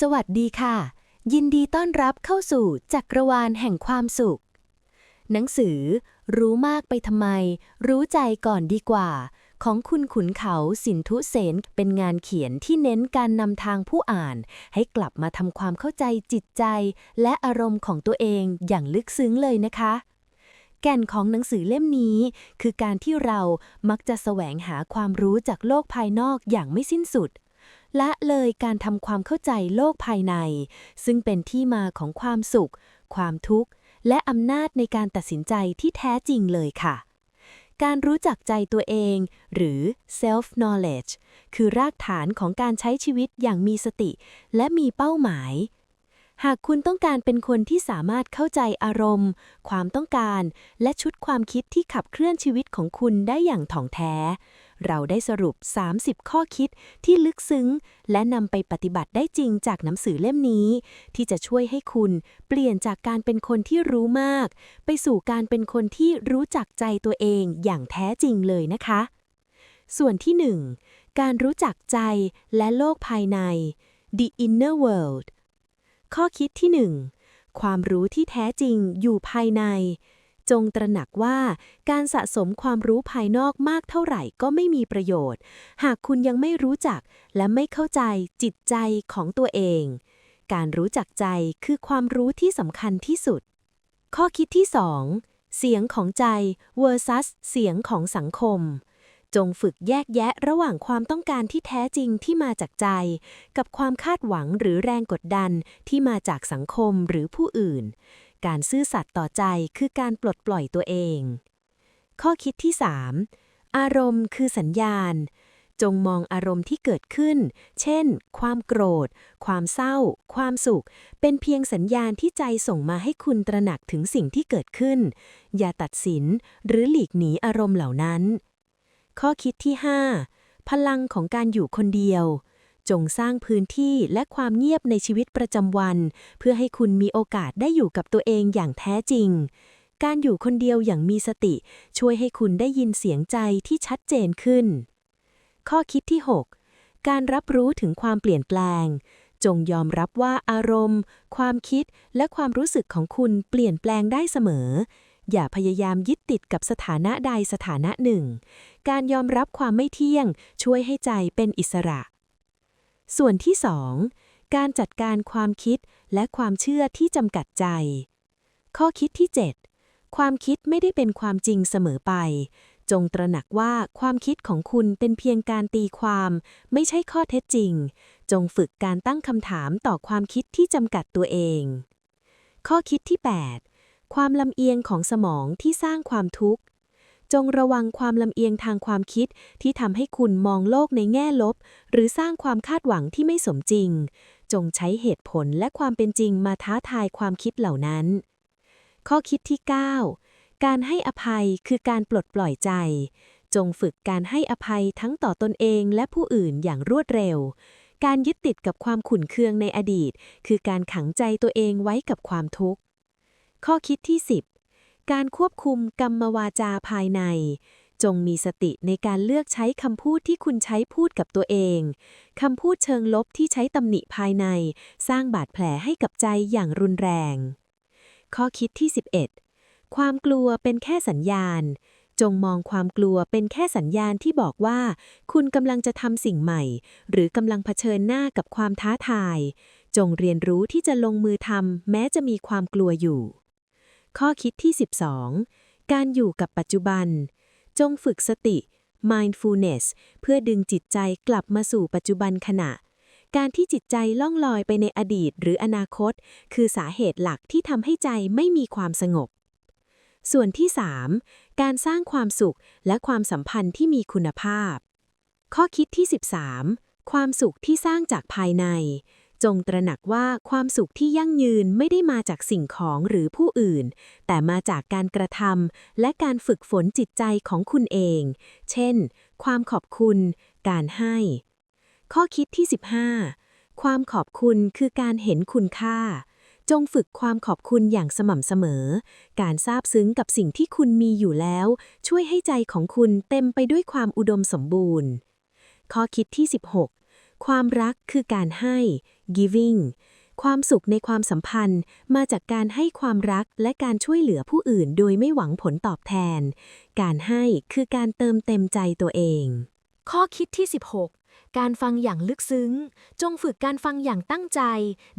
สวัสดีค่ะ ยินดีต้อนรับเข้าสู่จักรวาลแห่งความสุข หนังสือ รู้มากไปทำไม รู้ใจก่อนดีกว่า ของคุณขุนเขาสินทุเสนเป็นงานเขียนที่เน้นการนำทางผู้อ่าน ให้กลับมาทำความเข้าใจจิตใจ และอารมณ์ของตัวเองอย่างลึกซึ้งเลยนะคะแก่นของหนังสือเล่มนี้คือการที่เรามักจะแสวงหาความรู้จากโลกภายนอกอย่างไม่สิ้นสุด ละเลยการทำความเข้าใจโลกภายใน ซึ่งเป็นที่มาของความสุข ความทุกข์ และอำนาจในการตัดสินใจที่แท้จริงเลยค่ะ การรู้จักใจตัวเอง หรือ self knowledge คือรากฐานของการใช้ชีวิตอย่างมีสติ และมีเป้าหมายหากคุณต้องการเป็นคนที่สามารถเข้าใจอารมณ์ ความต้องการ และชุดความคิดที่ขับเคลื่อนชีวิตของคุณได้อย่างถ่องแท้ เราได้สรุป 30 ข้อคิดที่ลึกซึ้ง และนำไปปฏิบัติได้จริงจากหนังสือเล่มนี้ ที่จะช่วยให้คุณเปลี่ยนจากการเป็นคนที่รู้มาก ไปสู่การเป็นคนที่รู้จักใจตัวเองอย่างแท้จริงเลยนะคะ ส่วนที่ 1 การรู้จักใจและโลกภายใน the inner world ข้อคิดที่ 1 ความรู้ที่แท้จริงอยู่ภายใน จงตระหนักว่าการสะสมความรู้ภายนอกมากเท่าไหร่ก็ไม่มีประโยชน์ หากคุณยังไม่รู้จักและไม่เข้าใจจิตใจของตัวเอง การรู้จักใจคือความรู้ที่สำคัญที่สุด ข้อคิดที่ 2 เสียงของใจ versus เสียงของสังคมจงฝึกแยกแยะระหว่างความต้องการที่แท้จริงที่มาจากใจ กับความคาดหวังหรือแรงกดดันที่มาจากสังคมหรือผู้อื่น การซื่อสัตย์ต่อใจคือการปลดปล่อยตัวเอง ข้อคิดที่ 3 อารมณ์คือสัญญาณ จงมองอารมณ์ที่เกิดขึ้น เช่น ความโกรธ ความเศร้า ความสุข เป็นเพียงสัญญาณที่ใจส่งมาให้คุณตระหนักถึงสิ่งที่เกิดขึ้น อย่าตัดสินหรือหลีกหนีอารมณ์เหล่านั้น ข้อคิดที่ 5 พลังของการอยู่คนเดียว จงสร้างพื้นที่และความเงียบในชีวิตประจำวัน เพื่อให้คุณมีโอกาสได้อยู่กับตัวเองอย่างแท้จริง การอยู่คนเดียวอย่างมีสติ ช่วยให้คุณได้ยินเสียงใจที่ชัดเจนขึ้น ข้อคิดที่ 6 การรับรู้ถึงความเปลี่ยนแปลง จงยอมรับว่าอารมณ์ ความคิดและความรู้สึกของคุณเปลี่ยนแปลงได้เสมออย่าพยายามยึดติดกับสถานะใดสถานะหนึ่ง การยอมรับความไม่เที่ยง ช่วยให้ใจเป็นอิสระ ส่วนที่ 2 การจัดการความคิดและความเชื่อที่จำกัดใจ ข้อคิดที่ 7 ความคิดไม่ได้เป็นความจริงเสมอไป จงตระหนักว่าความคิดของคุณเป็นเพียงการตีความ ไม่ใช่ข้อเท็จจริง จงฝึกการตั้งคำถามต่อความคิดที่จำกัดตัวเอง ข้อคิดที่ 8 ความลำเอียงของสมองที่สร้างความทุกข์ จงระวังความลำเอียงทางความคิดที่ทำให้คุณมองโลกในแง่ลบ หรือสร้างความคาดหวังที่ไม่สมจริง จงใช้เหตุผลและความเป็นจริงมาท้าทายความคิดเหล่านั้น ข้อคิดที่ 9 การให้อภัยคือการปลดปล่อยใจ จงฝึกการให้อภัยทั้งต่อตนเองและผู้อื่นอย่างรวดเร็ว การยึดติดกับความขุ่นเคืองในอดีต คือการขังใจตัวเองไว้กับความทุกข์ ข้อคิดที่ 10 การควบคุมกรรมวาจาภายใน จงมีสติในการเลือกใช้คำพูดที่คุณใช้พูดกับตัวเอง คำพูดเชิงลบที่ใช้ตำหนิภายใน สร้างบาดแผลให้กับใจอย่างรุนแรง ข้อคิดที่ 11 ความกลัวเป็นแค่สัญญาณ จงมองความกลัวเป็นแค่สัญญาณที่บอกว่า คุณกำลังจะทำสิ่งใหม่ หรือกำลังเผชิญหน้ากับความท้าทาย จงเรียนรู้ที่จะลงมือทำแม้จะมีความกลัวอยู่ ข้อคิดที่ 12 การอยู่กับปัจจุบัน จงฝึกสติ mindfulness เพื่อดึงจิตใจกลับมาสู่ปัจจุบันขณะ การที่จิตใจล่องลอยไปในอดีตหรืออนาคต คือสาเหตุหลักที่ทำให้ใจไม่มีความสงบ ส่วนที่ 3 การสร้างความสุขและความสัมพันธ์ที่มีคุณภาพ ข้อคิดที่ 13 ความสุขที่สร้างจากภายใน จงตระหนักว่าความสุขที่ยั่งยืนไม่ได้มาจากสิ่งของหรือผู้อื่น แต่มาจากการกระทำและการฝึกฝนจิตใจของคุณเอง เช่น ความขอบคุณ การให้ ข้อคิดที่ 15 ความขอบคุณคือการเห็นคุณค่า จงฝึกความขอบคุณอย่างสม่ำเสมอ การซาบซึ้งกับสิ่งที่คุณมีอยู่แล้ว ช่วยให้ใจของคุณเต็มไปด้วยความอุดมสมบูรณ์ ข้อคิดที่ 16 ความรักคือการให้ giving ความสุขในความสัมพันธ์มาจากการให้ความรักและการช่วยเหลือผู้อื่นโดยไม่หวังผลตอบแทน การให้คือการเติมเต็มใจตัวเอง ข้อคิดที่ 16 การฟังอย่างลึกซึ้ง จงฝึกการฟังอย่างตั้งใจ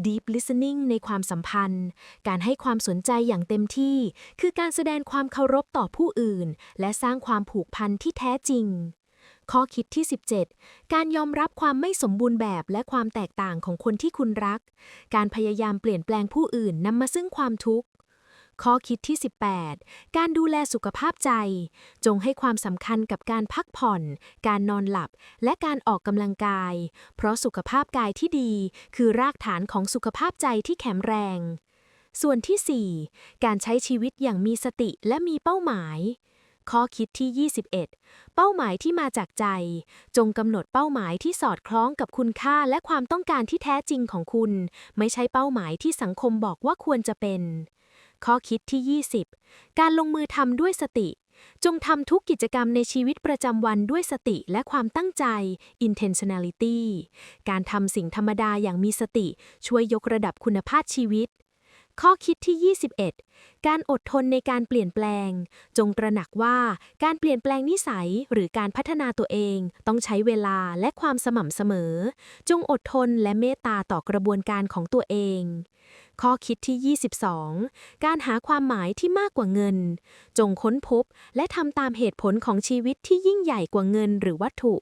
deep listening ในความสัมพันธ์ การให้ความสนใจอย่างเต็มที่ คือการแสดงความเคารพต่อผู้อื่น และสร้างความผูกพันที่แท้จริง ข้อคิดที่ 17 การยอมรับความไม่สมบูรณ์แบบและความแตกต่างของคนที่คุณรัก การพยายามเปลี่ยนแปลงผู้อื่นนำมาซึ่งความทุกข์ ข้อคิดที่ 18 การดูแลสุขภาพใจ จงให้ความสำคัญกับการพักผ่อน การนอนหลับ และการออกกำลังกาย เพราะสุขภาพกายที่ดี คือรากฐานของสุขภาพใจที่แข็งแรงส่วนที่ 4 การใช้ชีวิตอย่างมีสติและมีเป้าหมาย ข้อคิดที่ 21 เป้าหมายที่มาจากใจ จงกำหนดเป้าหมายที่สอดคล้องกับคุณค่าและความต้องการที่แท้จริงของคุณ ไม่ใช่เป้าหมายที่สังคมบอกว่าควรจะเป็น ข้อคิดที่ 20 การลงมือทำด้วยสติ จงทำทุกกิจกรรมในชีวิตประจำวันด้วยสติและความตั้งใจ intentionality การทำสิ่งธรรมดาอย่างมีสติ ช่วยยกระดับคุณภาพชีวิต ข้อคิดที่ 21 การอดทนในการเปลี่ยนแปลง จงตระหนักว่าการเปลี่ยนแปลงนิสัยหรือการพัฒนาตัวเองต้องใช้เวลาและความสม่ำเสมอ จงอดทนและเมตตาต่อกระบวนการของตัวเอง ข้อคิดที่ 22 การหาความหมายที่มากกว่าเงิน จงค้นพบและทำตามเหตุผลของชีวิตที่ยิ่งใหญ่กว่าเงินหรือวัตถุ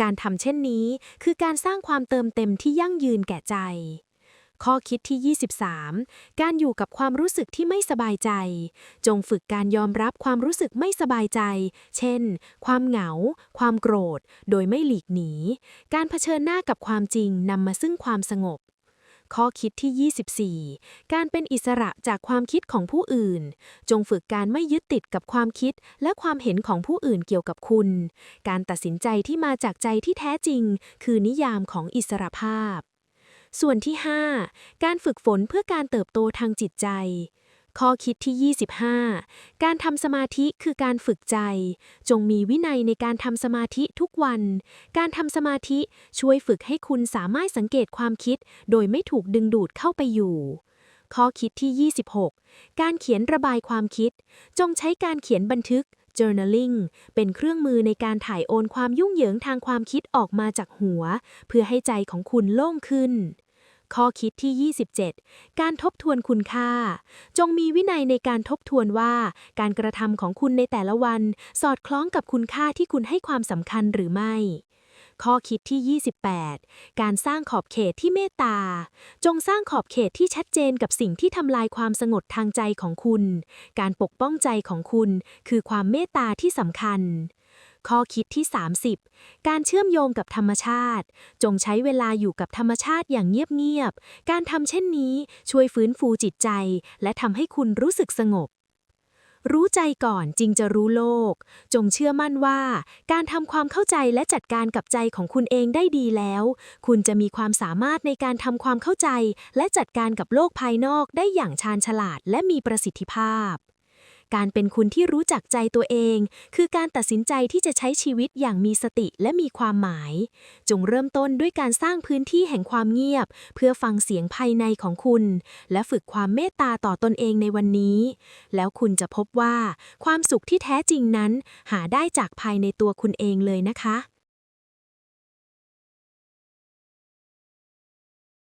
การทำเช่นนี้คือการสร้างความเติมเต็มที่ยั่งยืนแก่ใจ ข้อคิดที่ 23 การอยู่กับความรู้สึกที่ไม่สบายใจ จงฝึกการยอมรับความรู้สึกไม่สบายใจ เช่น ความเหงา ความโกรธ โดยไม่หลีกหนี การเผชิญหน้ากับความจริงนำมาซึ่งความสงบข้อคิดที่ 24 การเป็นอิสระจากความคิดของผู้อื่น จงฝึกการไม่ยึดติดกับความคิดและความเห็นของผู้อื่นเกี่ยวกับคุณ การตัดสินใจที่มาจากใจที่แท้จริง คือนิยามของอิสรภาพ ส่วนที่ 5 การฝึกฝนเพื่อการเติบโตทางจิตใจ ข้อคิดที่ 25 การทำสมาธิคือการฝึกใจ จงมีวินัยในการทำสมาธิทุกวัน การทำสมาธิช่วยฝึกให้คุณสามารถสังเกตความคิด โดยไม่ถูกดึงดูดเข้าไปอยู่ข้อคิดที่ 26 การเขียนระบายความคิด จงใช้การเขียนบันทึก journaling เป็นเครื่องมือในการถ่ายโอนความยุ่งเหยิงทางความคิดออกมาจากหัว เพื่อให้ใจของคุณโล่งขึ้น ข้อคิดที่ 27 การทบทวนคุณค่า จงมีวินัยในการทบทวนว่า การกระทำของคุณในแต่ละวัน สอดคล้องกับคุณค่าที่คุณให้ความสำคัญหรือไม่ ข้อคิดที่ 28 การสร้างขอบเขตที่เมตตา จงสร้างขอบเขตที่ชัดเจนกับสิ่งที่ทำลายความสงบทางใจของคุณ การปกป้องใจของคุณ คือความเมตตาที่สำคัญข้อคิดที่ 30 การเชื่อมโยงกับธรรมชาติ จงใช้เวลาอยู่กับธรรมชาติอย่างเงียบๆ การทำเช่นนี้ช่วยฟื้นฟูจิตใจ และทำให้คุณรู้สึกสงบ รู้ใจก่อนจึงจะรู้โลก จงเชื่อมั่นว่า การทำความเข้าใจและจัดการกับใจของคุณเองได้ดีแล้ว คุณจะมีความสามารถในการทำความเข้าใจ และจัดการกับโลกภายนอกได้อย่างชาญฉลาดและมีประสิทธิภาพ การเป็นคุณที่รู้จักใจตัวเอง คือการตัดสินใจที่จะใช้ชีวิตอย่างมีสติและมีความหมาย จงเริ่มต้นด้วยการสร้างพื้นที่แห่งความเงียบ เพื่อฟังเสียงภายในของคุณ และฝึกความเมตตาต่อตนเองในวันนี้ แล้วคุณจะพบว่า ความสุขที่แท้จริงนั้น หาได้จากภายในตัวคุณเองเลยนะคะ